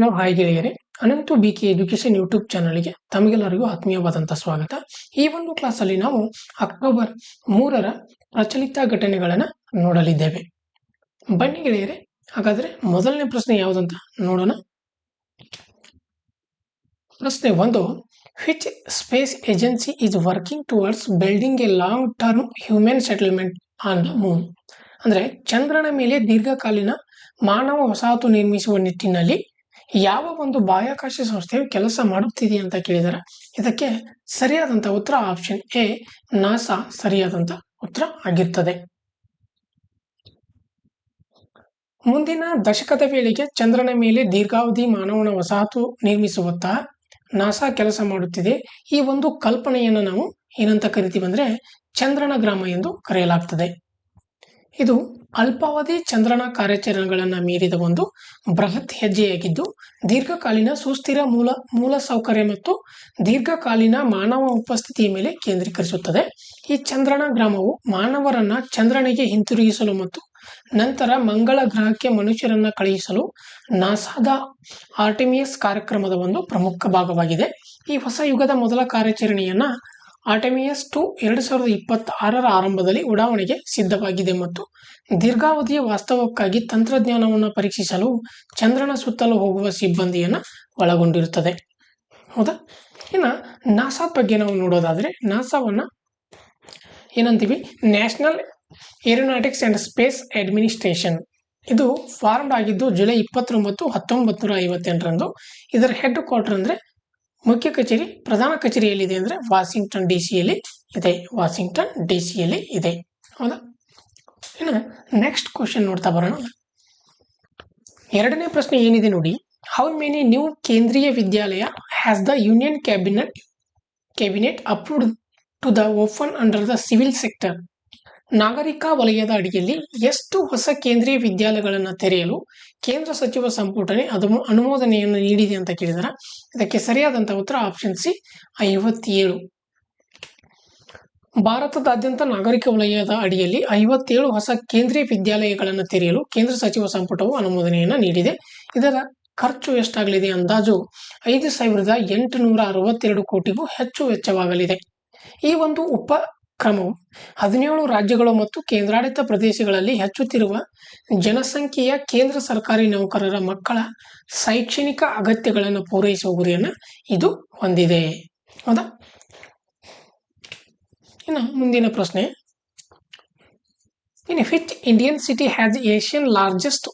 ನಾವು ಹಾಯ್ ಗೆಳೆಯರೆ, Ananthu B K education YouTube ಚಾನಲ್ಗೆ ತಮಗೆಲ್ಲರಿಗೂ ಆತ್ಮೀಯವಾದಂತಹ ಸ್ವಾಗತ. ಈ ಒಂದು ಕ್ಲಾಸಲ್ಲಿ ನಾವು ಅಕ್ಟೋಬರ್ ಮೂರರ ಪ್ರಚಲಿತ ಘಟನೆಗಳನ್ನು ನೋಡಲಿದ್ದೇವೆ. ಬನ್ನಿ ಗೆಳೆಯರೆ, ಹಾಗಾದ್ರೆ ಮೊದಲನೇ ಪ್ರಶ್ನೆ ಯಾವುದಂತ ನೋಡೋಣ. ಪ್ರಶ್ನೆ ಒಂದು which space agency is working towards building a long term human settlement on the moon ಅಂದ್ರೆ, ಚಂದ್ರನ ಮೇಲೆ ದೀರ್ಘಕಾಲೀನ ಮಾನವ ವಸಾಹತು ನಿರ್ಮಿಸುವ ನಿಟ್ಟಿನಲ್ಲಿ ಯಾವ ಒಂದು ಬಾಹ್ಯಾಕಾಶ ಸಂಸ್ಥೆಯು ಕೆಲಸ ಮಾಡುತ್ತಿದೆ ಅಂತ ಕೇಳಿದರೆ. ಇದಕ್ಕೆ ಸರಿಯಾದಂತ ಉತ್ತರ ಆಪ್ಷನ್ ಎ ನಾಸಾ ಸರಿಯಾದಂತ ಉತ್ತರ ಆಗಿರ್ತದೆ. ಮುಂದಿನ ದಶಕದ ವೇಳೆಗೆ ಚಂದ್ರನ ಮೇಲೆ ದೀರ್ಘಾವಧಿ ಮಾನವನ ವಸಾಹತು ನಿರ್ಮಿಸುವತ್ತ ನಾಸಾ ಕೆಲಸ ಮಾಡುತ್ತಿದೆ. ಈ ಒಂದು ಕಲ್ಪನೆಯನ್ನು ನಾವು ಏನಂತ ಕರಿತೀವಿ ಅಂದ್ರೆ ಚಂದ್ರನ ಗ್ರಾಮ ಎಂದು ಕರೆಯಲಾಗ್ತದೆ. ಇದು ಅಲ್ಪಾವಧಿ ಚಂದ್ರನ ಕಾರ್ಯಾಚರಣೆಗಳನ್ನು ಮೀರಿದ ಒಂದು ಬೃಹತ್ ಹೆಜ್ಜೆಯಾಗಿದ್ದು, ದೀರ್ಘಕಾಲೀನ ಸುಸ್ಥಿರ ಮೂಲ ಮೂಲ ಸೌಕರ್ಯ ಮತ್ತು ದೀರ್ಘಕಾಲೀನ ಮಾನವ ಉಪಸ್ಥಿತಿಯ ಮೇಲೆ ಕೇಂದ್ರೀಕರಿಸುತ್ತದೆ. ಈ ಚಂದ್ರನ ಗ್ರಾಮವು ಮಾನವರನ್ನ ಚಂದ್ರನಿಗೆ ಹಿಂತಿರುಗಿಸಲು ಮತ್ತು ನಂತರ ಮಂಗಳ ಗ್ರಹಕ್ಕೆ ಮನುಷ್ಯರನ್ನ ಕಳುಹಿಸಲು ನಾಸಾದ ಆರ್ಟಿಮಿಯಸ್ ಕಾರ್ಯಕ್ರಮದ ಒಂದು ಪ್ರಮುಖ ಭಾಗವಾಗಿದೆ. ಈ ಹೊಸ ಯುಗದ ಮೊದಲ ಕಾರ್ಯಾಚರಣೆಯನ್ನ ಆರ್ಟೆಮಿಯಸ್ ಟು ಎರಡು ಸಾವಿರದ ಇಪ್ಪತ್ತಾರರ ಆರಂಭದಲ್ಲಿ ಉಡಾವಣೆಗೆ ಸಿದ್ಧವಾಗಿದೆ ಮತ್ತು ದೀರ್ಘಾವಧಿಯ ವಾಸ್ತವಕ್ಕಾಗಿ ತಂತ್ರಜ್ಞಾನವನ್ನು ಪರೀಕ್ಷಿಸಲು ಚಂದ್ರನ ಸುತ್ತಲೂ ಹೋಗುವ ಸಿಬ್ಬಂದಿಯನ್ನು ಒಳಗೊಂಡಿರುತ್ತದೆ. ಹೌದಾ? ಇನ್ನು ನಾಸಾ ಬಗ್ಗೆ ನಾವು ನೋಡೋದಾದರೆ ನಾಸಾವನ್ನು ಏನಂತೀವಿ? National aeronautics and space administration. ಇದು ಫಾರ್ಮ್ಡ್ ಆಗಿದ್ದು ಜುಲೈ ಇಪ್ಪತ್ತೊಂಬತ್ತು ಹತ್ತೊಂಬತ್ತು ನೂರ ಐವತ್ತೆಂಟರಂದು ಇದರ ಹೆಡ್ ಕ್ವಾರ್ಟರ್ ಅಂದ್ರೆ ಮುಖ್ಯ ಕಚೇರಿ, ಪ್ರಧಾನ ಕಚೇರಿ ಎಲ್ಲಿದೆ ಅಂದ್ರೆ ವಾಷಿಂಗ್ಟನ್ ಡಿ ಸಿಯಲ್ಲಿ ಇದೆ, ವಾಷಿಂಗ್ಟನ್ ಡಿ ಸಿಯಲ್ಲಿ ಇದೆ. ಹೌದಾ? ಇನ್ನು ನೆಕ್ಸ್ಟ್ ಕ್ವಶನ್ ನೋಡ್ತಾ ಬರೋಣ. ಎರಡನೇ ಪ್ರಶ್ನೆ ಏನಿದೆ ನೋಡಿ how many new Kendriya Vidyalaya has the union cabinet cabinet approved to the open under the civil sector ನಾಗರಿಕ ವಲಯದ ಅಡಿಯಲ್ಲಿ ಎಷ್ಟು ಹೊಸ ಕೇಂದ್ರೀಯ ವಿದ್ಯಾಲಯಗಳನ್ನು ತೆರೆಯಲು ಕೇಂದ್ರ ಸಚಿವ ಸಂಪುಟನೆ ಅದು ಅನುಮೋದನೆಯನ್ನು ನೀಡಿದೆ ಅಂತ ಕೇಳಿದರೆ. ಇದಕ್ಕೆ ಸರಿಯಾದಂಥ ಉತ್ತರ ಆಪ್ಷನ್ ಸಿ ಐವತ್ತೇಳು. ಭಾರತದಾದ್ಯಂತ ನಾಗರಿಕ ವಲಯದ ಅಡಿಯಲ್ಲಿ ಐವತ್ತೇಳು ಹೊಸ ಕೇಂದ್ರೀಯ ವಿದ್ಯಾಲಯಗಳನ್ನು ತೆರೆಯಲು ಕೇಂದ್ರ ಸಚಿವ ಸಂಪುಟವು ಅನುಮೋದನೆಯನ್ನು ನೀಡಿದೆ. ಇದರ ಖರ್ಚು ಎಷ್ಟಾಗಲಿದೆ ಅಂದಾಜು ಐದು ಸಾವಿರದ ಎಂಟುನೂರ ಅರವತ್ತೆರಡು ಕೋಟಿಗೂ ಹೆಚ್ಚು ವೆಚ್ಚವಾಗಲಿದೆ. ಈ ಒಂದು ಉಪಕ್ರಮವು ಹದಿನೇಳು ರಾಜ್ಯಗಳು ಮತ್ತು ಕೇಂದ್ರಾಡಳಿತ ಪ್ರದೇಶಗಳಲ್ಲಿ ಹೆಚ್ಚುತ್ತಿರುವ ಜನಸಂಖ್ಯೆಯ ಕೇಂದ್ರ ಸರ್ಕಾರಿ ನೌಕರರ ಮಕ್ಕಳ ಶೈಕ್ಷಣಿಕ ಅಗತ್ಯಗಳನ್ನು ಪೂರೈಸುವ ಗುರಿಯನ್ನು ಇದು ಹೊಂದಿದೆ. ಹೌದಾ? ಇನ್ನು ಮುಂದಿನ ಪ್ರಶ್ನೆ. In which Indian city has Asian largest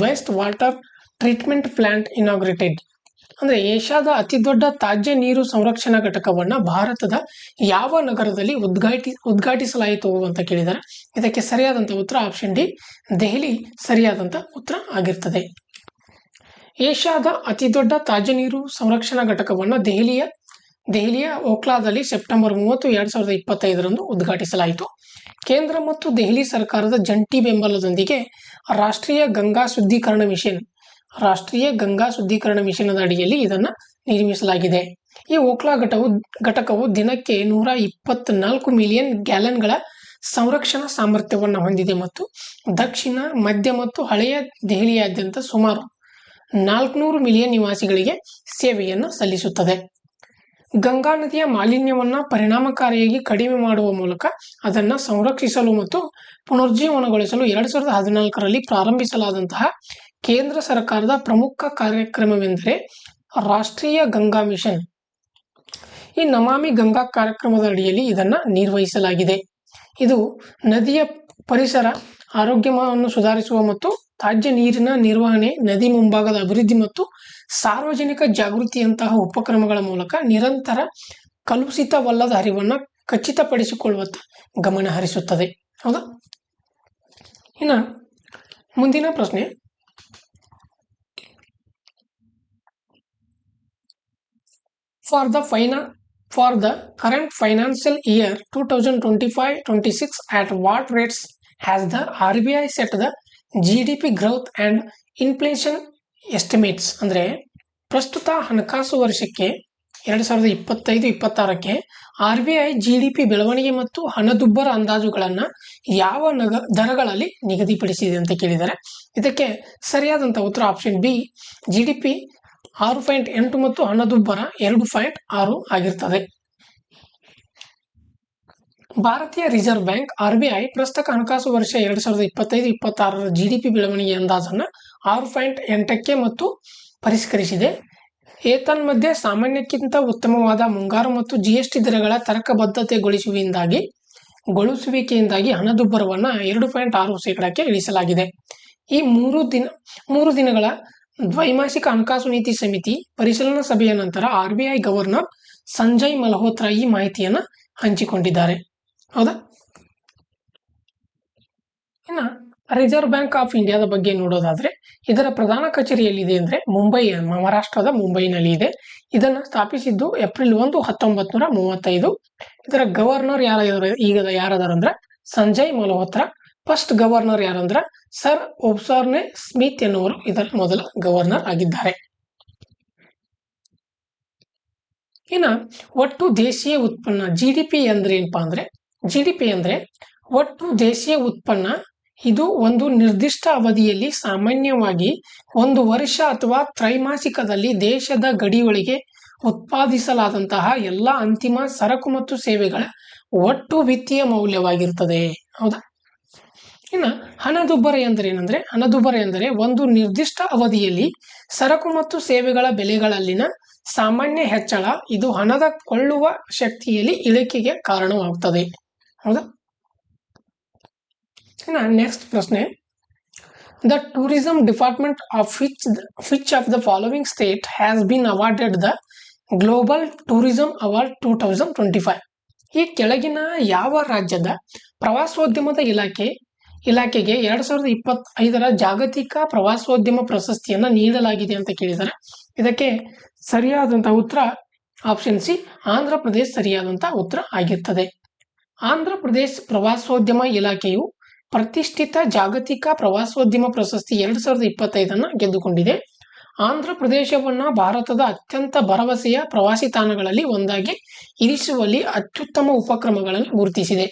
waste water treatment plant inaugurated ಅಂದ್ರೆ ಏಷ್ಯಾದ ಅತಿ ದೊಡ್ಡ ತಾಜ್ಯ ನೀರು ಸಂರಕ್ಷಣಾ ಘಟಕವನ್ನ ಭಾರತದ ಯಾವ ನಗರದಲ್ಲಿ ಉದ್ಘಾಟಿ, ಉದ್ಘಾಟಿಸಲಾಯಿತು ಅಂತ ಕೇಳಿದ್ದಾರೆ ಇದಕ್ಕೆ ಸರಿಯಾದಂತ ಉತ್ತರ ಆಪ್ಷನ್ ಡಿ, ದೆಹಲಿ ಸರಿಯಾದಂತ ಉತ್ತರ ಆಗಿರ್ತದೆ. ಏಷ್ಯಾದ ಅತಿ ದೊಡ್ಡ ತಾಜ್ಯ ನೀರು ಸಂರಕ್ಷಣಾ ಘಟಕವನ್ನ ದೆಹಲಿಯ ದೆಹಲಿಯ ಓಕ್ಲಾದಲ್ಲಿ ಸೆಪ್ಟೆಂಬರ್ ಮೂವತ್ತು, ಎರಡು ಸಾವಿರದ ಇಪ್ಪತ್ತೈದರಂದು ಉದ್ಘಾಟಿಸಲಾಯಿತು. ಕೇಂದ್ರ ಮತ್ತು ದೆಹಲಿ ಸರ್ಕಾರದ ಜಂಟಿ ಬೆಂಬಲದೊಂದಿಗೆ ರಾಷ್ಟ್ರೀಯ ಗಂಗಾ ಶುದ್ಧೀಕರಣ ಮಿಷನ್ ರಾಷ್ಟ್ರೀಯ ಗಂಗಾ ಶುದ್ಧೀಕರಣ ಮಿಷನದ ಅಡಿಯಲ್ಲಿ ಇದನ್ನು ನಿರ್ಮಿಸಲಾಗಿದೆ. ಈ ಓಕ್ಲಾ ಘಟವು, ಘಟಕವು ದಿನಕ್ಕೆ ನೂರ ಇಪ್ಪತ್ನಾಲ್ಕು ಮಿಲಿಯನ್ ಗ್ಯಾಲನ್ಗಳ ಸಂರಕ್ಷಣಾ ಸಾಮರ್ಥ್ಯವನ್ನು ಹೊಂದಿದೆ ಮತ್ತು ದಕ್ಷಿಣ, ಮಧ್ಯ ಮತ್ತು ಹಳೆಯ ದೆಹಲಿಯಾದ್ಯಂತ ಸುಮಾರು ನಾಲ್ಕುನೂರು ಮಿಲಿಯನ್ ನಿವಾಸಿಗಳಿಗೆ ಸೇವೆಯನ್ನು ಸಲ್ಲಿಸುತ್ತದೆ. ಗಂಗಾ ನದಿಯ ಮಾಲಿನ್ಯವನ್ನು ಪರಿಣಾಮಕಾರಿಯಾಗಿ ಕಡಿಮೆ ಮಾಡುವ ಮೂಲಕ ಅದನ್ನು ಸಂರಕ್ಷಿಸಲು ಮತ್ತು ಪುನರ್ಜೀವನಗೊಳಿಸಲು ಎರಡು ಸಾವಿರದ ಹದಿನಾಲ್ಕರಲ್ಲಿ ಪ್ರಾರಂಭಿಸಲಾದಂತಹ ಕೇಂದ್ರ ಸರ್ಕಾರದ ಪ್ರಮುಖ ಕಾರ್ಯಕ್ರಮವೆಂದರೆ ರಾಷ್ಟ್ರೀಯ ಗಂಗಾ ಮಿಷನ್. ಈ ನಮಾಮಿ ಗಂಗಾ ಕಾರ್ಯಕ್ರಮದ ಅಡಿಯಲ್ಲಿ ಇದನ್ನ ನಿರ್ವಹಿಸಲಾಗಿದೆ. ಇದು ನದಿಯ ಪರಿಸರ, ಆರೋಗ್ಯವನ್ನು ಸುಧಾರಿಸುವ ಮತ್ತು ತಾಜ್ಯ ನೀರಿನ ನಿರ್ವಹಣೆ, ನದಿ ಮುಂಭಾಗದ ಅಭಿವೃದ್ಧಿ ಮತ್ತು ಸಾರ್ವಜನಿಕ ಜಾಗೃತಿಯಂತಹ ಉಪಕ್ರಮಗಳ ಮೂಲಕ ನಿರಂತರ ಕಲುಷಿತವಲ್ಲದ ಹರಿವನ್ನು ಖಚಿತಪಡಿಸಿಕೊಳ್ಳುವತ್ತ ಗಮನ ಹರಿಸುತ್ತದೆ. ಹೌದಾ? ಇನ್ನು ಮುಂದಿನ ಪ್ರಶ್ನೆ. For the final for the current financial five twenty six at what rates the the R B I set the G D P growth and inflation estimates ಅಂದರೆ ಪ್ರಸ್ತುತ ಹಣಕಾಸು ವರ್ಷಕ್ಕೆ ಎರಡು ಸಾವಿರದ ಇಪ್ಪತ್ತೈದು, ಇಪ್ಪತ್ತಾರಕ್ಕೆ R B I G D P ಬೆಳವಣಿಗೆ ಮತ್ತು ಹಣದುಬ್ಬರ ಅಂದಾಜುಗಳನ್ನು ಯಾವ ನಗ, ದರಗಳಲ್ಲಿ ನಿಗದಿಪಡಿಸಿದೆ ಅಂತ ಕೇಳಿದ್ದಾರೆ. ಇದಕ್ಕೆ ಸರಿಯಾದಂಥ ಉತ್ತರ option B G D P ಆರು ಪಾಯಿಂಟ್ ಎಂಟು ಮತ್ತು ಹಣದುಬ್ಬರ ಎರಡು ಪಾಯಿಂಟ್ ಆರು ಆಗಿರ್ತದೆ. ಭಾರತೀಯ reserve bank R B I ಪ್ರಸ್ತುತ ಹಣಕಾಸು ವರ್ಷ ಎರಡು ಸಾವಿರದ ಇಪ್ಪತ್ತೈದು ಇಪ್ಪತ್ತಾರರ ಜಿ ಡಿ ಪಿ ಬೆಳವಣಿಗೆ ಅಂದಾಜನ್ನು ಆರು ಪಾಯಿಂಟ್ ಎಂಟಕ್ಕೆ ಮತ್ತು ಪರಿಷ್ಕರಿಸಿದೆ. ಏತನ್ಮಧ್ಯೆ ಸಾಮಾನ್ಯಕ್ಕಿಂತ ಉತ್ತಮವಾದ ಮುಂಗಾರು ಮತ್ತು ಜಿ ಎಸ್ ಟಿ ದರಗಳ ತರ್ಕಬದ್ಧತೆಗೊಳಿಸುವಿಕೆಯಿಂದಾಗಿ ಗೊಳಿಸುವಿಕೆಯಿಂದಾಗಿ ಹಣದುಬ್ಬರವನ್ನು ಎರಡು ಪಾಯಿಂಟ್ ಆರು ಶೇಕಡಕ್ಕೆ ಇಳಿಸಲಾಗಿದೆ. ಈ ಮೂರು ದಿನ, ಮೂರು ದಿನಗಳ ದ್ವೈಮಾಸಿಕ ಹಣಕಾಸು ನೀತಿ ಸಮಿತಿ ಪರಿಶೀಲನಾ ಸಭೆಯ ನಂತರ R B I governor Sanjay Malhotra ಈ ಮಾಹಿತಿಯನ್ನು ಹಂಚಿಕೊಂಡಿದ್ದಾರೆ. ಹೌದಾ? ಇನ್ನು ರಿಸರ್ವ್ ಬ್ಯಾಂಕ್ ಆಫ್ ಇಂಡಿಯಾದ ಬಗ್ಗೆ ನೋಡೋದಾದ್ರೆ ಇದರ ಪ್ರಧಾನ ಕಚೇರಿ ಎಲ್ಲಿದೆ ಅಂದ್ರೆ ಮುಂಬೈ, ಮಹಾರಾಷ್ಟ್ರದ ಮುಂಬೈನಲ್ಲಿ ಇದೆ. ಇದನ್ನು ಸ್ಥಾಪಿಸಿದ್ದು ಏಪ್ರಿಲ್ ಒಂದು ಹತ್ತೊಂಬತ್ ನೂರ ಮೂವತ್ತೈದು. ಇದರ ಗವರ್ನರ್ ಯಾರ ಈಗ ಯಾರದಾರ ಅಂದ್ರೆ ಸಂಜಯ್ ಮಲ್ಹೋತ್ರಾ. ಫಸ್ಟ್ ಗವರ್ನರ್ ಯಾರಂದ್ರ? ಸರ್ ಒಬ್ಸಾರ್ನೆ ಸ್ಮಿತ್ ಎನ್ನುವರು ಇದರ ಮೊದಲ ಗವರ್ನರ್ ಆಗಿದ್ದಾರೆ. ಇನ್ನ ಒಟ್ಟು ದೇಶೀಯ ಉತ್ಪನ್ನ ಜಿ ಡಿ ಪಿ ಅಂದ್ರೆ ಏನಪ್ಪಾ ಅಂದ್ರೆ ಜಿ ಡಿ ಪಿ ಅಂದ್ರೆ ಒಟ್ಟು ದೇಶೀಯ ಉತ್ಪನ್ನ ಇದು ಒಂದು ನಿರ್ದಿಷ್ಟ ಅವಧಿಯಲ್ಲಿ ಸಾಮಾನ್ಯವಾಗಿ ಒಂದು ವರ್ಷ ಅಥವಾ ತ್ರೈಮಾಸಿಕದಲ್ಲಿ ದೇಶದ ಗಡಿಯೊಳಗೆ ಉತ್ಪಾದಿಸಲಾದಂತಹ ಎಲ್ಲ ಅಂತಿಮ ಸರಕು ಮತ್ತು ಸೇವೆಗಳ ಒಟ್ಟು ವಿತ್ತೀಯ ಮೌಲ್ಯವಾಗಿರ್ತದೆ. ಹೌದಾ? ಇನ್ನು ಹಣದುಬ್ಬರ ಎಂದರೆ ಏನಂದರೆ ಹಣದುಬ್ಬರ ಎಂದರೆ ಒಂದು ನಿರ್ದಿಷ್ಟ ಅವಧಿಯಲ್ಲಿ ಸರಕು ಮತ್ತು ಸೇವೆಗಳ ಬೆಲೆಗಳಲ್ಲಿನ ಸಾಮಾನ್ಯ ಹೆಚ್ಚಳ, ಇದು ಹಣದ ಕೊಳ್ಳುವ ಶಕ್ತಿಯಲ್ಲಿ ಇಳಿಕೆಗೆ ಕಾರಣವಾಗುತ್ತದೆ ಹೌದಾ? ಇನ್ನು ನೆಕ್ಸ್ಟ್ ಪ್ರಶ್ನೆ. The tourism department of which which of the following state has been awarded the global tourism award two thousand twenty five ಈ ಕೆಳಗಿನ ಯಾವ ರಾಜ್ಯದ ಪ್ರವಾಸೋದ್ಯಮದ ಇಲಾಖೆ ಇಲಾಖೆಗೆ ಎರಡ್ ಸಾವಿರದ ಇಪ್ಪತ್ತೈದರ ಜಾಗತಿಕ ಪ್ರವಾಸೋದ್ಯಮ ಪ್ರಶಸ್ತಿಯನ್ನು ನೀಡಲಾಗಿದೆ ಅಂತ ಕೇಳಿದ್ದಾರೆ ಇದಕ್ಕೆ ಸರಿಯಾದಂತಹ ಉತ್ತರ ಆಪ್ಷನ್ ಸಿ, ಆಂಧ್ರ ಪ್ರದೇಶ ಸರಿಯಾದಂತಹ ಉತ್ತರ ಆಗಿರ್ತದೆ. ಆಂಧ್ರ ಪ್ರದೇಶ ಪ್ರವಾಸೋದ್ಯಮ ಇಲಾಖೆಯು ಪ್ರತಿಷ್ಠಿತ ಜಾಗತಿಕ ಪ್ರವಾಸೋದ್ಯಮ ಪ್ರಶಸ್ತಿ ಎರಡ್ ಸಾವಿರದ ಇಪ್ಪತ್ತೈದನ್ನು ಗೆದ್ದುಕೊಂಡಿದೆ. ಆಂಧ್ರ ಪ್ರದೇಶವನ್ನು ಭಾರತದ ಅತ್ಯಂತ ಭರವಸೆಯ ಪ್ರವಾಸಿ ತಾಣಗಳಲ್ಲಿ ಒಂದಾಗಿ ಇರಿಸುವಲ್ಲಿ ಅತ್ಯುತ್ತಮ ಉಪಕ್ರಮಗಳನ್ನು ಗುರುತಿಸಿದೆ.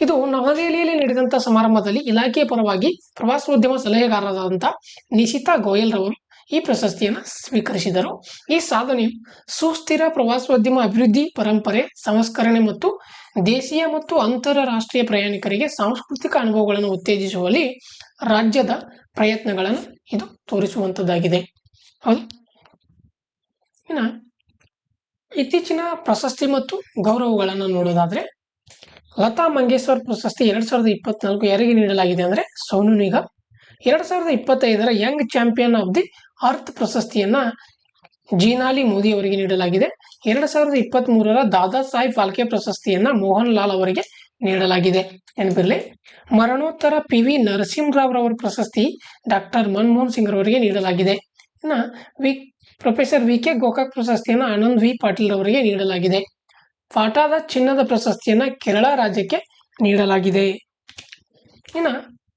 ಇದು ನವದೆಹಲಿಯಲ್ಲಿ ನಡೆದಂತ ಸಮಾರಂಭದಲ್ಲಿ ಇಲಾಖೆಯ ಪರವಾಗಿ ಪ್ರವಾಸೋದ್ಯಮ ಸಲಹೆಗಾರರಾದಂಥ ನಿಶಿತಾ ಗೋಯಲ್ ರವರು ಈ ಪ್ರಶಸ್ತಿಯನ್ನು ಸ್ವೀಕರಿಸಿದರು. ಈ ಸಾಧನೆಯು ಸುಸ್ಥಿರ ಪ್ರವಾಸೋದ್ಯಮ ಅಭಿವೃದ್ಧಿ ಪರಂಪರೆ, ಸಂಸ್ಕರಣೆ ಮತ್ತು ದೇಶೀಯ ಮತ್ತು ಅಂತಾರಾಷ್ಟ್ರೀಯ ಪ್ರಯಾಣಿಕರಿಗೆ ಸಾಂಸ್ಕೃತಿಕ ಅನುಭವಗಳನ್ನು ಉತ್ತೇಜಿಸುವಲ್ಲಿ ರಾಜ್ಯದ ಪ್ರಯತ್ನಗಳನ್ನು ಇದು ತೋರಿಸುವಂಥದ್ದಾಗಿದೆ ಹೌದು. ಇನ್ನು ಇತ್ತೀಚಿನ ಪ್ರಶಸ್ತಿ ಮತ್ತು ಗೌರವಗಳನ್ನು ನೋಡೋದಾದ್ರೆ ಲತಾ ಮಂಗೇಶ್ವರ್ ಪ್ರಶಸ್ತಿ ಎರಡ್ ಸಾವಿರದ ಇಪ್ಪತ್ನಾಲ್ಕು ಯಾರಿಗೆ ನೀಡಲಾಗಿದೆ ಅಂದ್ರೆ ಸೋನು ನಿಗಮ್ ಎರಡ್ ಸಾವಿರದ ಇಪ್ಪತ್ತೈದರ young champion of the earth ಪ್ರಶಸ್ತಿಯನ್ನ ಜೀನಾಲಿ ಮೋದಿ ಅವರಿಗೆ ನೀಡಲಾಗಿದೆ. ಎರಡ್ ಸಾವಿರದ ಇಪ್ಪತ್ತ್ ಮೂರರ ದಾದಾ ಸಾಹೇಬ್ ಫಾಲ್ಕೆ ಪ್ರಶಸ್ತಿಯನ್ನ ಮೋಹನ್ ಲಾಲ್ ಅವರಿಗೆ ನೀಡಲಾಗಿದೆ. ನೆನಪಿರಲಿ ಮರಣೋತ್ತರ ಪಿ ವಿ ನರಸಿಂಹರಾವ್ ರವರ ಪ್ರಶಸ್ತಿ ಡಾಕ್ಟರ್ ಮನಮೋಹನ್ ಸಿಂಗ್ ರವರಿಗೆ ನೀಡಲಾಗಿದೆ. ಇನ್ನ V, professor V K Gokak ಪ್ರಶಸ್ತಿಯನ್ನ ಆನಂದ್ ವಿ ಪಾಟೀಲ್ ಅವರಿಗೆ ನೀಡಲಾಗಿದೆ. ಫಾಟಾದ ಚಿನ್ನದ ಪ್ರಶಸ್ತಿಯನ್ನು ಕೇರಳ ರಾಜ್ಯಕ್ಕೆ ನೀಡಲಾಗಿದೆ. ಇನ್ನ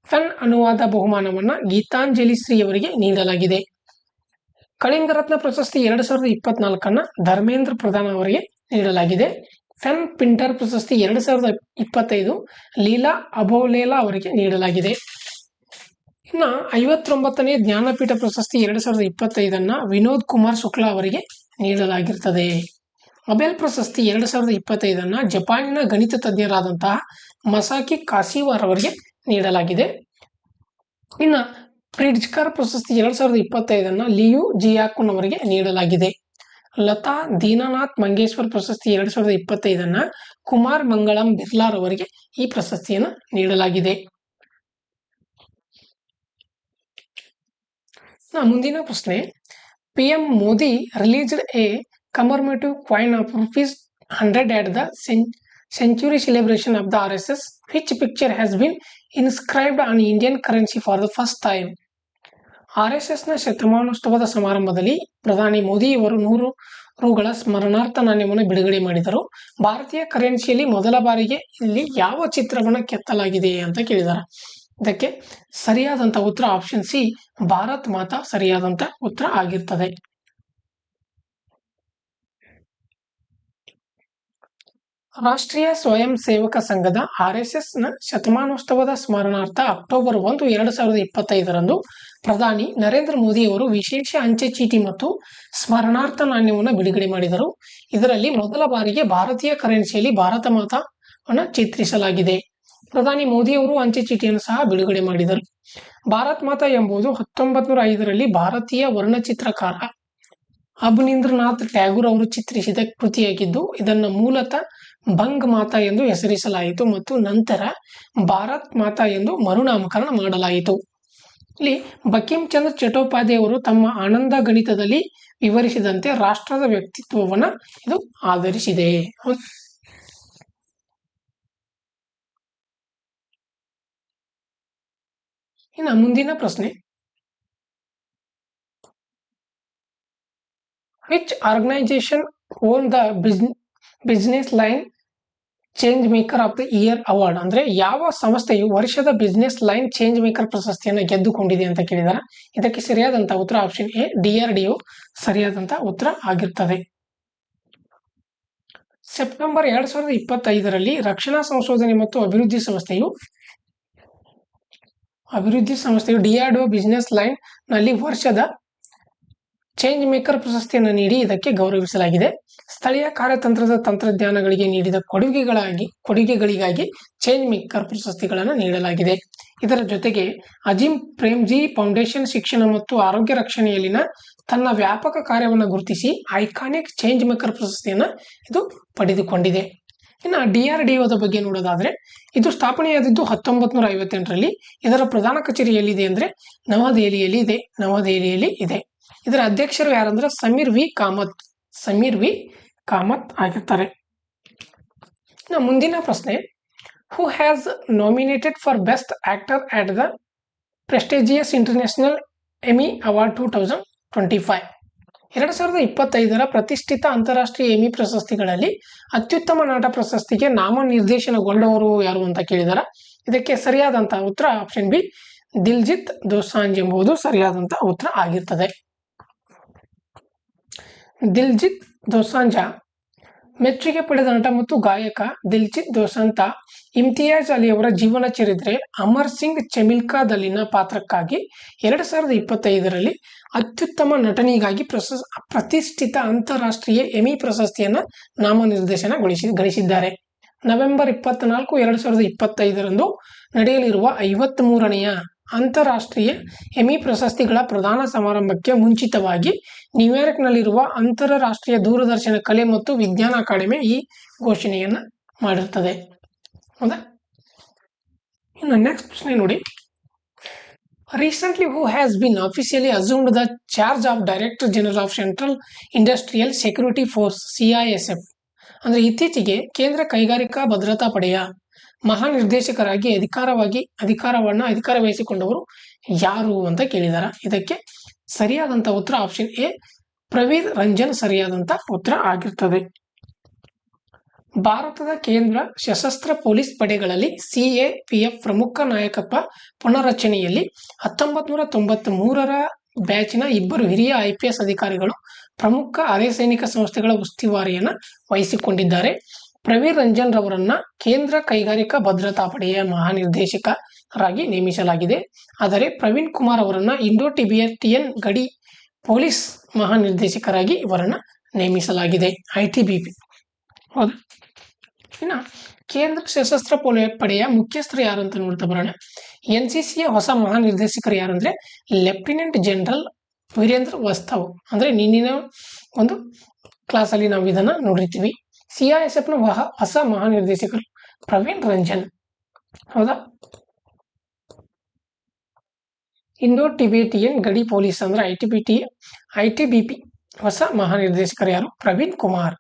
ಫೆನ್ ಅನುವಾದ ಬಹುಮಾನವನ್ನು ಗೀತಾಂಜಲಿ ಶ್ರೀ ಅವರಿಗೆ ನೀಡಲಾಗಿದೆ. ಕಳಿಂಗ ರತ್ನ ಪ್ರಶಸ್ತಿ ಎರಡು ಸಾವಿರದ ಇಪ್ಪತ್ನಾಲ್ಕನ್ನ ಧರ್ಮೇಂದ್ರ ಪ್ರಧಾನ ಅವರಿಗೆ ನೀಡಲಾಗಿದೆ. ಫೆನ್ ಪಿಂಟರ್ ಪ್ರಶಸ್ತಿ ಎರಡು ಸಾವಿರದ ಇಪ್ಪತ್ತೈದು ಲೀಲಾ ಅಬೋಲೇಲಾ ಅವರಿಗೆ ನೀಡಲಾಗಿದೆ. ಇನ್ನ ಐವತ್ತೊಂಬತ್ತನೇ ಜ್ಞಾನಪೀಠ ಪ್ರಶಸ್ತಿ ಎರಡು ಸಾವಿರದ ಇಪ್ಪತ್ತೈದನ್ನ ವಿನೋದ್ ಕುಮಾರ್ ಶುಕ್ಲಾ ಅವರಿಗೆ ನೀಡಲಾಗಿರ್ತದೆ. ನೊಬೆಲ್ ಪ್ರಶಸ್ತಿ ಎರಡು ಸಾವಿರದ ಇಪ್ಪತ್ತೈದನ್ನ ಜಪಾನಿನ ಗಣಿತ ತಜ್ಞರಾದಂತಹ ಮಸಾಕಿ ಕಾಸಿವಾರ್ ಅವರಿಗೆ ನೀಡಲಾಗಿದೆ. ಇನ್ನ ಪ್ರಿಡ್ಜ್ಕರ್ ಪ್ರಶಸ್ತಿ ಎರಡ್ ಸಾವಿರದ ಇಪ್ಪತ್ತೈದನ್ನ ಲಿಯು ಜಿಯಾಕುನ್ ಅವರಿಗೆ ನೀಡಲಾಗಿದೆ. ಲತಾ ದೀನಾನಾಥ್ ಮಂಗೇಶ್ವರ್ ಪ್ರಶಸ್ತಿ ಎರಡ್ ಸಾವಿರದ ಇಪ್ಪತ್ತೈದನ್ನ ಕುಮಾರ್ ಮಂಗಳಂ ಬಿರ್ಲಾರ್ ಅವರಿಗೆ ಈ ಪ್ರಶಸ್ತಿಯನ್ನು ನೀಡಲಾಗಿದೆ. ಮುಂದಿನ ಪ್ರಶ್ನೆ, P M Modi released a commemorative coin of rupees 100 at the century celebration of the RSS, which picture has been inscribed on Indian currency for the first time. R S ಎಸ್ನ ಶತಮಾನೋತ್ಸವದ ಸಮಾರಂಭದಲ್ಲಿ ಪ್ರಧಾನಿ ಮೋದಿ ಅವರು ನೂರು ರುಗಳ ಸ್ಮರಣಾರ್ಥ ನಾಣ್ಯವನ್ನು ಬಿಡುಗಡೆ ಮಾಡಿದರು. ಭಾರತೀಯ ಕರೆನ್ಸಿಯಲ್ಲಿ ಮೊದಲ ಬಾರಿಗೆ ಇಲ್ಲಿ ಯಾವ ಚಿತ್ರವನ್ನು ಕೆತ್ತಲಾಗಿದೆ ಅಂತ ಕೇಳಿದ್ದಾರೆ ಇದಕ್ಕೆ ಸರಿಯಾದಂಥ ಉತ್ತರ ಆಪ್ಷನ್ ಸಿ ಭಾರತ್ ಮಾತಾ ಸರಿಯಾದಂಥ ಉತ್ತರ ಆಗಿರ್ತದೆ. ರಾಷ್ಟ್ರೀಯ ಸ್ವಯಂ ಸೇವಕ ಸಂಘದ ಆರ್ಎಸ್ಎಸ್ನ ಶತಮಾನೋತ್ಸವದ ಸ್ಮರಣಾರ್ಥ ಅಕ್ಟೋಬರ್ ಒಂದು, ಎರಡು ಸಾವಿರದ ಇಪ್ಪತ್ತೈದರಂದು ಪ್ರಧಾನಿ ನರೇಂದ್ರ ಮೋದಿ ಅವರು ವಿಶೇಷ ಅಂಚೆ ಚೀಟಿ ಮತ್ತು ಸ್ಮರಣಾರ್ಥ ನಾಣ್ಯವನ್ನು ಬಿಡುಗಡೆ ಮಾಡಿದರು. ಇದರಲ್ಲಿ ಮೊದಲ ಬಾರಿಗೆ ಭಾರತೀಯ ಕರೆನ್ಸಿಯಲ್ಲಿ ಭಾರತ ಮಾತಾವನ್ನು ಚಿತ್ರಿಸಲಾಗಿದೆ. ಪ್ರಧಾನಿ ಮೋದಿ ಅವರು ಅಂಚೆ ಚೀಟಿಯನ್ನು ಸಹ ಬಿಡುಗಡೆ ಮಾಡಿದರು. ಭಾರತ್ ಮಾತಾ ಎಂಬುದು ಹತ್ತೊಂಬತ್ ನೂರ ಐದರಲ್ಲಿ ಭಾರತೀಯ ವರ್ಣಚಿತ್ರಕಾರ ಅಭಿನೀಂದ್ರನಾಥ್ ಟ್ಯಾಗೂರ್ ಅವರು ಚಿತ್ರಿಸಿದ ಕೃತಿಯಾಗಿದ್ದು, ಇದನ್ನು ಮೂಲತಃ ಬಂಗ್ ಮಾತಾ ಎಂದು ಹೆಸರಿಸಲಾಯಿತು ಮತ್ತು ನಂತರ ಭಾರತ್ ಮಾತಾ ಎಂದು ಮರುನಾಮಕರಣ ಮಾಡಲಾಯಿತು. ಇಲ್ಲಿ ಬಕಿಂ ಚಂದ್ರ ಅವರು ತಮ್ಮ ಆನಂದ ಗಣಿತದಲ್ಲಿ ವಿವರಿಸಿದಂತೆ ರಾಷ್ಟ್ರದ ವ್ಯಕ್ತಿತ್ವವನ್ನು ಇದು ಆಧರಿಸಿದೆ. ಇನ್ನು ಮುಂದಿನ ಪ್ರಶ್ನೆ. Which organisation won the business line change maker of the year award ಅಂದ್ರೆ ಯಾವ ಸಂಸ್ಥೆಯು ವರ್ಷದ ಬಿಸ್ನೆಸ್ ಲೈನ್ ಚೇಂಜ್ ಮೇಕರ್ ಪ್ರಶಸ್ತಿಯನ್ನು ಗೆದ್ದುಕೊಂಡಿದೆ ಅಂತ ಕೇಳಿದಾರೆ? ಇದಕ್ಕೆ ಸರಿಯಾದಂತಹ ಉತ್ತರ option A D R D ಸರಿಯಾದಂತಹ ಉತ್ತರ ಆಗಿರ್ತದೆ. ಸೆಪ್ಟೆಂಬರ್ ಎರಡ್ ಸಾವಿರದ ಇಪ್ಪತ್ತೈದರಲ್ಲಿ ರಕ್ಷಣಾ ಸಂಶೋಧನೆ ಮತ್ತು ಅಭಿವೃದ್ಧಿ ಸಂಸ್ಥೆಯು ಅಭಿವೃದ್ಧಿ ಸಂಸ್ಥೆಯು ಡಿಆರ್ಡಿಒ ಬಿಸ್ನೆಸ್ ಲೈನ್ನಲ್ಲಿ ವರ್ಷದ ಚೇಂಜ್ ಮೇಕರ್ ಪ್ರಶಸ್ತಿಯನ್ನು ನೀಡಿ ಇದಕ್ಕೆ ಗೌರವಿಸಲಾಗಿದೆ. ಸ್ಥಳೀಯ ಕಾರ್ಯತಂತ್ರದ ತಂತ್ರಜ್ಞಾನಗಳಿಗೆ ನೀಡಿದ ಕೊಡುಗೆಗಳಾಗಿ, ಕೊಡುಗೆಗಳಿಗಾಗಿ ಚೇಂಜ್ ಮೇಕರ್ ಪ್ರಶಸ್ತಿಗಳನ್ನು ನೀಡಲಾಗಿದೆ. ಇದರ ಜೊತೆಗೆ ಅಜಿಮ್ ಪ್ರೇಮ್ಜಿ ಫೌಂಡೇಶನ್ ಶಿಕ್ಷಣ ಮತ್ತು ಆರೋಗ್ಯ ರಕ್ಷಣೆಯಲ್ಲಿನ ತನ್ನ ವ್ಯಾಪಕ ಕಾರ್ಯವನ್ನು ಗುರುತಿಸಿ ಐಕಾನಿಕ್ ಚೇಂಜ್ ಮೇಕರ್ ಪ್ರಶಸ್ತಿಯನ್ನು ಇದು ಪಡೆದುಕೊಂಡಿದೆ. ಇನ್ನು ಡಿ ಆರ್ ಡಿ ಒದ ಬಗ್ಗೆ ನೋಡೋದಾದ್ರೆ, ಇದು ಸ್ಥಾಪನೆಯಾದದ್ದು ಹತ್ತೊಂಬತ್ತು ನೂರ ಐವತ್ತೆಂಟರಲ್ಲಿ. ಇದರ ಪ್ರಧಾನ ಕಚೇರಿ ಎಲ್ಲಿದೆ ಅಂದ್ರೆ ನವದೆಹಲಿಯಲ್ಲಿ ಇದೆ ನವದೆಹಲಿಯಲ್ಲಿ ಇದೆ. ಇದರ ಅಧ್ಯಕ್ಷರು ಯಾರಂದ್ರೆ ಸಮೀರ್ ವಿ ಕಾಮತ್. ಸಮೀರ್ ವಿ ಕಾಮತ್ ಆಗಿರ್ತಾರೆ. ಮುಂದಿನ ಪ್ರಶ್ನೆ who has nominated for best actor at the prestigious international Emmy award two thousand twenty five ಎರಡು ಸಾವಿರದ ಇಪ್ಪತ್ತೈದರ ಪ್ರತಿಷ್ಠಿತ ಅಂತಾರಾಷ್ಟ್ರೀಯ ಎಮಿ ಪ್ರಶಸ್ತಿಗಳಲ್ಲಿ ಅತ್ಯುತ್ತಮ ನಾಟ ಪ್ರಶಸ್ತಿಗೆ ನಾಮನಿರ್ದೇಶನಗೊಂಡವರು ಯಾರು ಅಂತ ಕೇಳಿದಾರ? ಇದಕ್ಕೆ ಸರಿಯಾದಂತಹ ಉತ್ತರ ಆಪ್ಷನ್ ಬಿ ದಿಲ್ಜಿತ್ ದೋಸಾಂಜ್ ಎಂಬುದು ಸರಿಯಾದಂತಹ ಉತ್ತರ ಆಗಿರ್ತದೆ. ದಿಲ್ಜಿತ್ ದೋಸಾಂಜ. ಮೆಚ್ಚುಗೆ ಪಡೆದ ನಟ ಮತ್ತು ಗಾಯಕ ದಿಲ್ಜಿತ್ ದೋಸಾಂತ. ಇಮ್ತಿಯಾಜ್ ಅಲಿ ಅವರ ಜೀವನ ಚರಿತ್ರೆ ಅಮರ್ ಸಿಂಗ್ ಚಮಿಲ್ಕಾದಲ್ಲಿನ ಪಾತ್ರಕ್ಕಾಗಿ ಎರಡು ಸಾವಿರದ ಇಪ್ಪತ್ತೈದರಲ್ಲಿ ಅತ್ಯುತ್ತಮ ನಟನಿಗಾಗಿ ಪ್ರಶಸ್ ಪ್ರತಿಷ್ಠಿತ ಅಂತಾರಾಷ್ಟ್ರೀಯ ಎಮಿ ಪ್ರಶಸ್ತಿಯನ್ನು ನಾಮನಿರ್ದೇಶನಗೊಳಿಸಿ ಗಳಿಸಿದ್ದಾರೆ. ನವೆಂಬರ್ ಇಪ್ಪತ್ನಾಲ್ಕು, ಎರಡು ಸಾವಿರದ ಇಪ್ಪತ್ತೈದರಂದು ನಡೆಯಲಿರುವ ಐವತ್ತ್ ಮೂರನೆಯ ಅಂತಾರಾಷ್ಟ್ರೀಯ ಎಮಿ ಪ್ರಶಸ್ತಿಗಳ ಪ್ರಧಾನ ಸಮಾರಂಭಕ್ಕೆ ಮುಂಚಿತವಾಗಿ ನ್ಯೂಯಾರ್ಕ್ನಲ್ಲಿರುವ ಅಂತಾರಾಷ್ಟ್ರೀಯ ದೂರದರ್ಶನ ಕಲೆ ಮತ್ತು ವಿಜ್ಞಾನ ಅಕಾಡೆಮಿ ಈ ಘೋಷಣೆಯನ್ನು ಮಾಡಿರ್ತದೆ. ಹೌದಾ? ಇನ್ನು ನೆಕ್ಸ್ಟ್ ಪ್ರಶ್ನೆ ನೋಡಿ. Recently who has been officially assumed the charge of director general of central industrial security force C I S F ಅಂದರೆ ಇತ್ತೀಚೆಗೆ ಕೇಂದ್ರ ಕೈಗಾರಿಕಾ ಭದ್ರತಾ ಪಡೆಯ ಮಹಾನಿರ್ದೇಶಕರಾಗಿ ಅಧಿಕಾರವಾಗಿ ಅಧಿಕಾರವನ್ನ ಅಧಿಕಾರ ವಹಿಸಿಕೊಂಡವರು ಯಾರು ಅಂತ ಕೇಳಿದಾರ. ಇದಕ್ಕೆ ಸರಿಯಾದಂತ ಉತ್ತರ ಆಪ್ಷನ್ ಎ ಪ್ರವೀರ್ ರಂಜನ್ ಸರಿಯಾದಂತ ಉತ್ತರ ಆಗಿರ್ತದೆ. ಭಾರತದ ಕೇಂದ್ರ ಸಶಸ್ತ್ರ ಪೊಲೀಸ್ ಪಡೆಗಳಲ್ಲಿ ಸಿಎಪಿಎಫ್ ಪ್ರಮುಖ ನಾಯಕತ್ವ ಪುನರಚನೆಯಲ್ಲಿ ಹತ್ತೊಂಬತ್ ನೂರ ತೊಂಬತ್ ಮೂರರ ಬ್ಯಾಚ್ನ ಇಬ್ಬರು ಹಿರಿಯ ಐಪಿಎಸ್ ಅಧಿಕಾರಿಗಳು ಪ್ರಮುಖ ಅರೆ ಸೈನಿಕ ಸಂಸ್ಥೆಗಳ ಉಸ್ತುವಾರಿಯನ್ನು ವಹಿಸಿಕೊಂಡಿದ್ದಾರೆ. ಪ್ರವೀರ್ ರಂಜನ್ ರವರನ್ನ ಕೇಂದ್ರ ಕೈಗಾರಿಕಾ ಭದ್ರತಾ ಪಡೆಯ ಮಹಾನಿರ್ದೇಶಕರಾಗಿ ನೇಮಿಸಲಾಗಿದೆ. ಆದರೆ ಪ್ರವೀಣ್ ಕುಮಾರ್ ಅವರನ್ನ ಇಂಡೋ ಟಿಬಿಯಟಿಯನ್ ಗಡಿ ಪೊಲೀಸ್ ಮಹಾನಿರ್ದೇಶಕರಾಗಿ ಇವರನ್ನ ನೇಮಿಸಲಾಗಿದೆ. ಐ ಟಿ ಹೌದು. ಇನ್ನು ಕೇಂದ್ರ ಸಶಸ್ತ್ರ ಪಡೆಯ ಮುಖ್ಯಸ್ಥರು ಯಾರು ಅಂತ ನೋಡ್ತಾ ಬರೋಣ. ಎನ್ ಸಿ ಸಿಯ ಹೊಸ ಮಹಾನಿರ್ದೇಶಕರು ಯಾರಂದ್ರೆ ಲೆಫ್ಟಿನೆಂಟ್ ಜನರಲ್ ವೀರೇಂದ್ರ ವಸ್ತವ್. ಅಂದ್ರೆ ನಿನ್ನಿನ ಒಂದು ಕ್ಲಾಸಲ್ಲಿ ನಾವು ಇದನ್ನ ನೋಡಿರ್ತೀವಿ. ಸಿಐಎಸ್ಎಫ್ನ ಹೊಸ ಮಹಾನಿರ್ದೇಶಕರು ಪ್ರವೀಣ್ ರಂಜನ್. ಹೌದಾ? ಇಂಡೋ ಟಿಬೇಟಿಯನ್ ಗಡಿ ಪೊಲೀಸ್ ಅಂದ್ರೆ I T B T, I T B P ಹೊಸ ಮಹಾನಿರ್ದೇಶಕರು ಯಾರು? ಪ್ರವೀಣ್ ಕುಮಾರ್.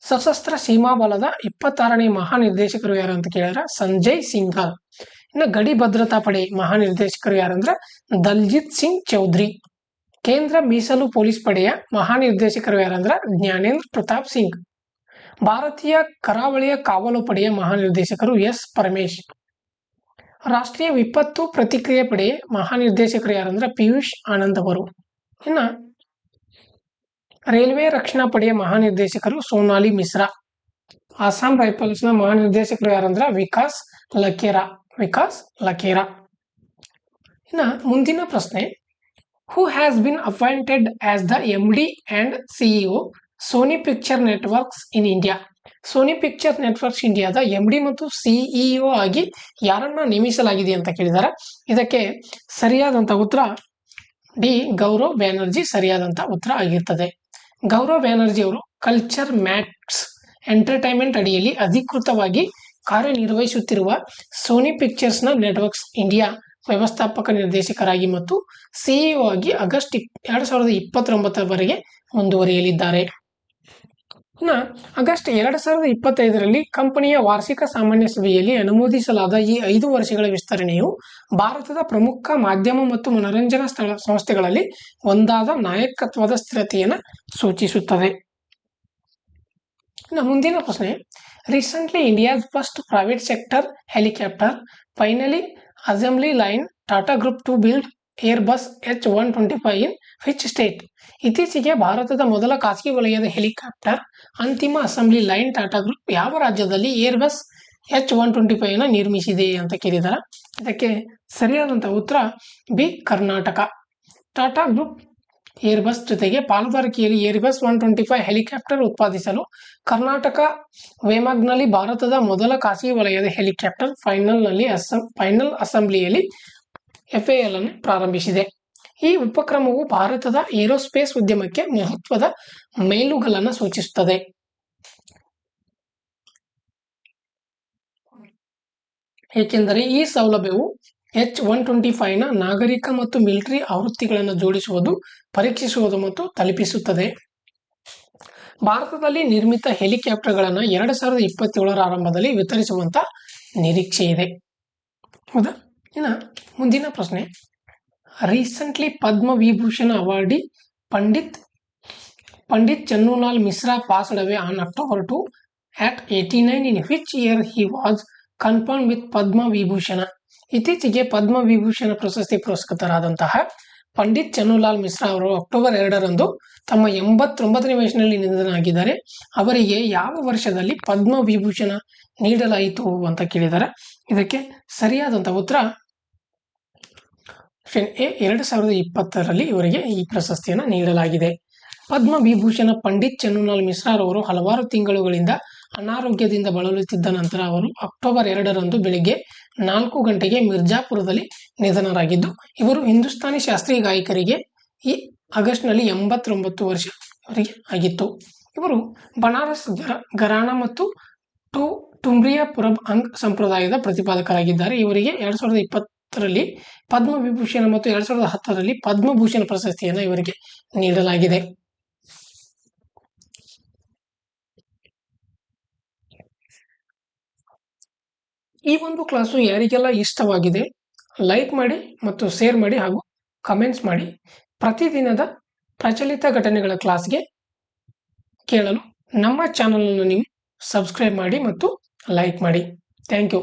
ಸಶಸ್ತ್ರ ಸೀಮಾ ಬಲದ ಇಪ್ಪತ್ತಾರನೇ ಮಹಾನಿರ್ದೇಶಕರು ಯಾರು ಅಂತ ಕೇಳಿದ್ರೆ? ಸಂಜಯ್ ಸಿಂಘಾಲ್. ಇನ್ನು ಗಡಿ ಭದ್ರತಾ ಪಡೆ ಮಹಾನಿರ್ದೇಶಕರು ಯಾರಂದ್ರೆ ದಲ್ಜಿತ್ ಸಿಂಗ್ ಚೌಧರಿ. ಕೇಂದ್ರ ಮೀಸಲು ಪೊಲೀಸ್ ಪಡೆಯ ಮಹಾನಿರ್ದೇಶಕರು ಯಾರಂದ್ರೆ ಜ್ಞಾನೇಂದ್ರ ಪ್ರತಾಪ್ ಸಿಂಗ್. ಭಾರತೀಯ ಕರಾವಳಿಯ ಕಾವಲು ಪಡೆಯ ಮಹಾನಿರ್ದೇಶಕರು ಎಸ್. ಪರಮೇಶ್. ರಾಷ್ಟ್ರೀಯ ವಿಪತ್ತು ಪ್ರತಿಕ್ರಿಯೆ ಪಡೆ ಮಹಾನಿರ್ದೇಶಕರು ಯಾರಂದ್ರೆ ಪಿಯೂಷ್ ಆನಂದ್ ಅವರು. ಇನ್ನ ರೈಲ್ವೆ ರಕ್ಷಣಾ ಪಡೆಯ ಮಹಾನಿರ್ದೇಶಕರು ಸೋನಾಲಿ ಮಿಶ್ರಾ. ಅಸ್ಸಾಂ ರೈಫಲ್ಸ್ನ ಮಹಾನಿರ್ದೇಶಕರು ಯಾರಂದ್ರೆ ವಿಕಾಸ್ ಲಕೇರಾ. ವಿಕಾಸ್ ಲಕೇರಾ. ಇನ್ನ ಮುಂದಿನ ಪ್ರಶ್ನೆ who has been appointed as the M D and CEO Sony picture networks in India Sony picture networks ಇಂಡಿಯಾದ ಎಂ ಡಿ ಮತ್ತು ಸಿಇಒ ಆಗಿ ಯಾರನ್ನ ನೇಮಿಸಲಾಗಿದೆ ಅಂತ ಕೇಳಿದ್ದಾರೆ ಇದಕ್ಕೆ ಸರಿಯಾದಂಥ ಉತ್ತರ ಡಿ ಗೌರವ್ ಬ್ಯಾನರ್ಜಿ ಸರಿಯಾದಂಥ ಉತ್ತರ ಆಗಿರ್ತದೆ. ಗೌರವ್ ಬ್ಯಾನರ್ಜಿ ಅವರು ಕಲ್ಚರ್ ಮ್ಯಾಕ್ಸ್ ಎಂಟರ್ಟೈನ್ಮೆಂಟ್ ಅಡಿಯಲ್ಲಿ ಅಧಿಕೃತವಾಗಿ ಕಾರ್ಯನಿರ್ವಹಿಸುತ್ತಿರುವ ಸೋನಿ ಪಿಕ್ಚರ್ಸ್ನ ನೆಟ್ವರ್ಕ್ಸ್ ಇಂಡಿಯಾ ವ್ಯವಸ್ಥಾಪಕ ನಿರ್ದೇಶಕರಾಗಿ ಮತ್ತು ಸಿಇಒ ಆಗಿ ಆಗಸ್ಟ್ ಇಪ್ ಎರಡು ಸಾವಿರದ ಇಪ್ಪತ್ತೊಂಬತ್ತರವರೆಗೆ ಮುಂದುವರಿಯಲಿದ್ದಾರೆ. ಇನ್ನು ಆಗಸ್ಟ್ ಎರಡು ಸಾವಿರದ ಇಪ್ಪತ್ತೈದರಲ್ಲಿ ಕಂಪನಿಯ ವಾರ್ಷಿಕ ಸಾಮಾನ್ಯ ಸಭೆಯಲ್ಲಿ ಅನುಮೋದಿಸಲಾದ ಈ ಐದು ವರ್ಷಗಳ ವಿಸ್ತರಣೆಯು ಭಾರತದ ಪ್ರಮುಖ ಮಾಧ್ಯಮ ಮತ್ತು ಮನೋರಂಜನಾ ಸ್ಥಳ ಸಂಸ್ಥೆಗಳಲ್ಲಿ ಒಂದಾದ ನಾಯಕತ್ವದ ಸ್ಥಿರತೆಯನ್ನು ಸೂಚಿಸುತ್ತದೆ. ಇನ್ನು ಮುಂದಿನ ಪ್ರಶ್ನೆ. Recently India's first private sector helicopter, finally assembly line Tata group to build Airbus H one twenty five in which state. ಇತ್ತೀಚೆಗೆ ಭಾರತದ ಮೊದಲ ಖಾಸಗಿ ವಲಯದ ಹೆಲಿಕಾಪ್ಟರ್ ಅಂತಿಮ ಅಸೆಂಬ್ಲಿ ಲೈನ್ ಟಾಟಾ ಗ್ರೂಪ್ ಯಾವ ರಾಜ್ಯದಲ್ಲಿ ಏರ್ಬಸ್ ಎಚ್ ಒನ್ ಟ್ವೆಂಟಿ ಫೈವ್ನ ನಿರ್ಮಿಸಿದೆ ಅಂತ ಕೇಳಿದಾರೆ? ಇದಕ್ಕೆ ಸರಿಯಾದಂಥ ಉತ್ತರ B, Karnataka. Tata group Airbus ಜೊತೆಗೆ ಪಾಲುದಾರಿಕೆಯಲ್ಲಿ Airbus one twenty five helicopter ಉತ್ಪಾದಿಸಲು ಕರ್ನಾಟಕ ವೇಮಾಗ್ನಲ್ಲಿ ಭಾರತದ ಮೊದಲ ಖಾಸಗಿ ವಲಯದ ಹೆಲಿಕಾಪ್ಟರ್ ಫೈನಲ್ನಲ್ಲಿ ಅಸಂ, ಫೈನಲ್ ಅಸೆಂಬ್ಲಿಯಲ್ಲಿ ಎಫ್ಎಎಲ್ ಅನ್ನು ಪ್ರಾರಂಭಿಸಿದೆ. ಈ ಉಪಕ್ರಮವು ಭಾರತದ ಏರೋಸ್ಪೇಸ್ ಉದ್ಯಮಕ್ಕೆ ಮಹತ್ವದ ಮೈಲುಗಲ್ಲನ್ನು ಸೂಚಿಸುತ್ತದೆ. ಏಕೆಂದರೆ ಈ ಸೌಲಭ್ಯವು ಎಚ್ ಒನ್ ಟ್ವೆಂಟಿ ಫೈವ್ನ ನಾಗರಿಕ ಮತ್ತು ಮಿಲಿಟರಿ ಆವೃತ್ತಿಗಳನ್ನು ಜೋಡಿಸುವುದು, ಪರೀಕ್ಷಿಸುವುದು ಮತ್ತು ತಲುಪಿಸುತ್ತದೆ. ಭಾರತದಲ್ಲಿ ನಿರ್ಮಿತ ಹೆಲಿಕಾಪ್ಟರ್ಗಳನ್ನು ಎರಡು ಸಾವಿರದ ಇಪ್ಪತ್ತೇಳರ ಆರಂಭದಲ್ಲಿ ವಿತರಿಸುವಂತ ನಿರೀಕ್ಷೆ ಇದೆ ಹೌದಾ? ಇನ್ನು ಮುಂದಿನ ಪ್ರಶ್ನೆ. Recently Padma Vibhushan awardee Pandit Pandit Channulal Mishra passed away on October two at eighty nine in which year he was confirm with Padma Vibhushan ಇತ್ತೀಚೆಗೆ ಪದ್ಮ ವಿಭೂಷಣ ಪ್ರಶಸ್ತಿ ಪುರಸ್ಕೃತರಾದಂತಹ ಪಂಡಿತ್ ಚನ್ನೂಲಾಲ್ ಮಿಶ್ರಾ ಅವರು ಅಕ್ಟೋಬರ್ ಎರಡರಂದು ತಮ್ಮ ಎಂಬತ್ತೊಂಬತ್ತನೇ ವಯಸ್ಸಿನಲ್ಲಿ ನಿಧನಾಗಿದ್ದಾರೆ ಅವರಿಗೆ ಯಾವ ವರ್ಷದಲ್ಲಿ ಪದ್ಮ ವಿಭೂಷಣ ನೀಡಲಾಯಿತು ಅಂತ ಕೇಳಿದ್ದಾರೆ ಇದಕ್ಕೆ ಸರಿಯಾದಂಥ ಉತ್ತರ ಎರಡು ಸಾವಿರದ ಇಪ್ಪತ್ತರಲ್ಲಿ ಇವರಿಗೆ ಈ ಪ್ರಶಸ್ತಿಯನ್ನು ನೀಡಲಾಗಿದೆ. ಪದ್ಮ ವಿಭೂಷಣ ಪಂಡಿತ್ ಚನ್ನೂಲಾಲ್ ಮಿಶ್ರಾ ಅವರು ಹಲವಾರು ತಿಂಗಳುಗಳಿಂದ ಅನಾರೋಗ್ಯದಿಂದ ಬಳಲುತ್ತಿದ್ದ ನಂತರ ಅವರು ಅಕ್ಟೋಬರ್ ಎರಡರಂದು ಬೆಳಿಗ್ಗೆ ನಾಲ್ಕು ಗಂಟೆಗೆ ಮಿರ್ಜಾಪುರದಲ್ಲಿ ನಿಧನರಾಗಿದ್ದು, ಇವರು ಹಿಂದೂಸ್ತಾನಿ ಶಾಸ್ತ್ರೀಯ ಗಾಯಕರಿಗೆ ಈ ಆಗಸ್ಟ್ನಲ್ಲಿ ಎಂಬತ್ತೊಂಬತ್ತು ವರ್ಷ ಅವರಿಗೆ ಆಗಿತ್ತು. ಇವರು ಬನಾರಸ್ ಗರ ಗರಾಣ ಮತ್ತು ಟು ಟುಮ್ರಿಯಾ ಪುರಬ್ ಅಂಗ್ ಸಂಪ್ರದಾಯದ ಪ್ರತಿಪಾದಕರಾಗಿದ್ದಾರೆ. ಇವರಿಗೆ ಎರಡು ಸಾವಿರದ ಇಪ್ಪತ್ತರಲ್ಲಿ ಪದ್ಮ ವಿಭೂಷಣ ಮತ್ತು ಎರಡ್ ಸಾವಿರದ ಹತ್ತರಲ್ಲಿ ಪದ್ಮಭೂಷಣ ಪ್ರಶಸ್ತಿಯನ್ನು ಇವರಿಗೆ ನೀಡಲಾಗಿದೆ. ಈ ಒಂದು ಕ್ಲಾಸು ಯಾರಿಗೆಲ್ಲ ಇಷ್ಟವಾಗಿದೆ, ಲೈಕ್ ಮಾಡಿ ಮತ್ತು ಶೇರ್ ಮಾಡಿ ಹಾಗೂ ಕಮೆಂಟ್ಸ್ ಮಾಡಿ. ಪ್ರತಿದಿನದ ಪ್ರಚಲಿತ ಘಟನೆಗಳ ಕ್ಲಾಸ್ಗೆ ಕೇಳಲು ನಮ್ಮ ಚಾನಲನ್ನು ನೀವು ಸಬ್ಸ್ಕ್ರೈಬ್ ಮಾಡಿ ಮತ್ತು ಲೈಕ್ ಮಾಡಿ. Thank you.